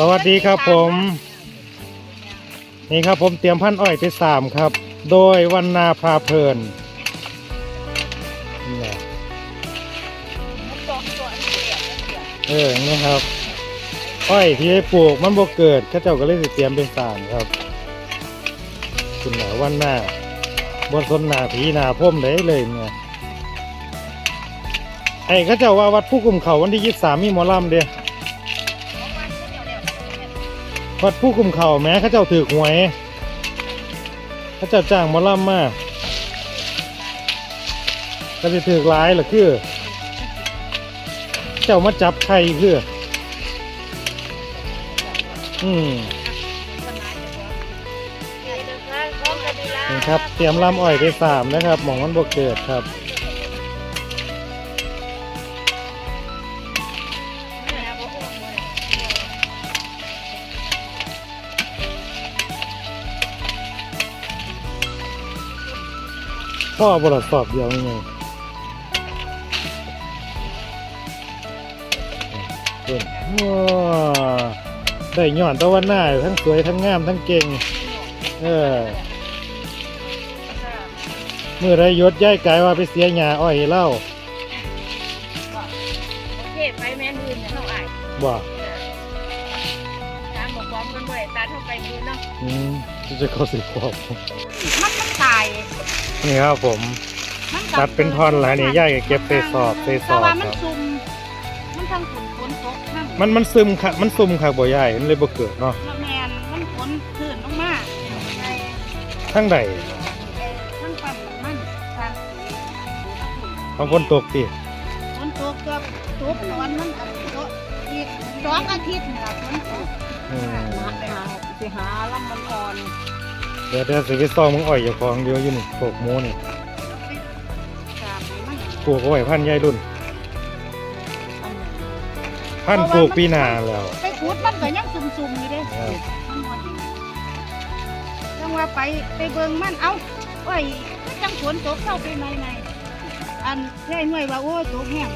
สวัสดีครับผม นี่ครับผมเตรียมพันธุ์อ้อยไปสามครับ โดยวันนาพาเพลินนี่แหละเออนี่ครับ อ้อยที่ได้ปลูกมันบ่เกิดข้าเจ้าก็เลยเตรียมไปสามครับคุณหนาวันหน้าบนสนหนาผีหนาพ่มได้เลยเนี่ยไอ้ข้าเจ้าว่าวัดผู้กุมเขาวันที่ยี่สามมีหมอลำเดีย วัดผู้คุมเข่าแม้เขาเจ้าถือหวยเขาเจ้าจ้างมอลำมาก็จะถือร้ายหรือคือ เจ้ามาจับใครคือ อืมครับ เตรียมลำอ้อยไปสามนะครับ หมองมันบกเกิดครับ พ่อบทสอบเดียวนี่ไงเพิ่นว้าได้ย้อนตะวันหน้าทั้งสวยทั้งงามทั้งเก่ง เออเมื่อไรยศย้ายกายว่าไปเสียหญ้าอ้อยให้เล่าโอเคไปแม่นอื่นเท่าไหร่บ่ ตามบอกความกันด้วยตาเท่าไปมือเนาะอืมจะเข้าสิขอบมันมันตายนี่ครับผม มันตัดเป็นท่อนหลายนี่ย่ายก็เก็บใส่สอบใส่สอบแต่ว่าคมันรับ ซุ่มมันทั้งฝนฝนตกทั้งมันมันซึมค่ะมันซุ่มค่ะบ่ใหญ่มันเลยบ่เกิดเนาะแมนมันฝนขื่นลงมาในทั้งใดทั้งปั๊มน้ำมันทางสีบางคนตกติฝนตกก็ตกตอนมันอันตกอีกสองอาทิตย์นี่ล่ะฝนตก อืมไป หาไปหาลำมันอ่อนเดี๋ยวเดี๋ยวสิไปซ่อมมึงอ้อยอย่าของเดียวอยู่นี่โขกหมูนี่กราบมันปลูกเอาไว้พันธุ์ใหญ่รุ่น พันธุ์ปลูกปีหน้าแล้ว ไปขุดมันก็ยังซุ่มๆอยู่เด้ครับ มันบ่ดีจังว่าไปไปเบิ่งมันเอ้าโอ้ยจังฝนตกเข้าไปในในอันแค่หน่วยว่าโอ้ยตกแห้ง